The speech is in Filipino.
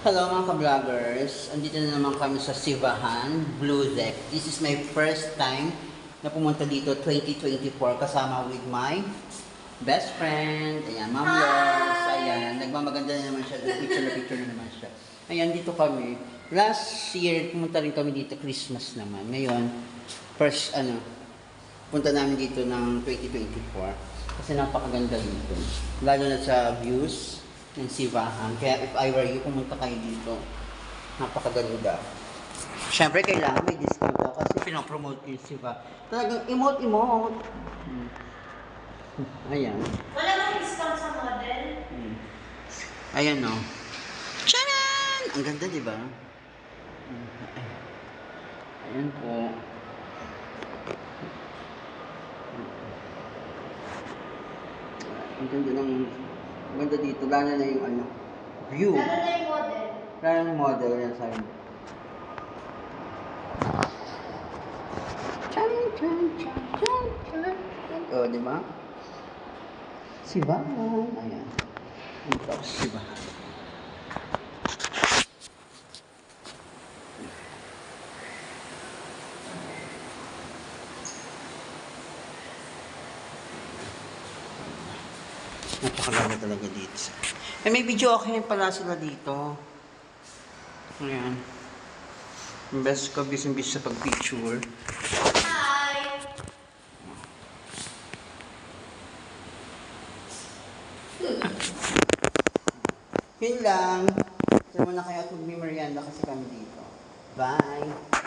Hello mga ka-vloggers. Andito na naman kami sa Sivahan, Blue Deck. This is my first time na pumunta dito 2024 kasama with my best friend. Ayan, Ma'am Lourdes. Ayan, nagmamaganda na naman siya. Picture na picture na naman siya. Ayan, dito kami. Last year, pumunta rin kami dito Christmas naman. Ngayon, first, ano, punta namin dito ng 2024 kasi napakaganda dito. Lalo na sa views ng Sivahan. Kaya if I were you, pumunta kayo dito. Napakaganda. Siyempre, kailangan may discount daw kasi pinopromote ko yung Siva. Talagang emote-emote. Hmm. Ayan. Wala bang discount sa model? Hmm. Ayan o. Oh. Tcharan! Ang ganda, di ba? Hmm. Ayan po. Ang ganda ng... Ang ganda dito. Lalo na yung ano, view. Lalo na yung model. Lalo na yung model. Yan sa akin. Chan, chan, chan, chan, chan. O, di ba? Sibahan. Ayan. Dito ako sa Napakaganda talaga dito. Eh, may video okay pala sila dito. Ayan. Best ko bis-bis sa pag-picture. Hi! Yun lang. Diyan muna kayo at magmimerienda kasi kami dito. Bye!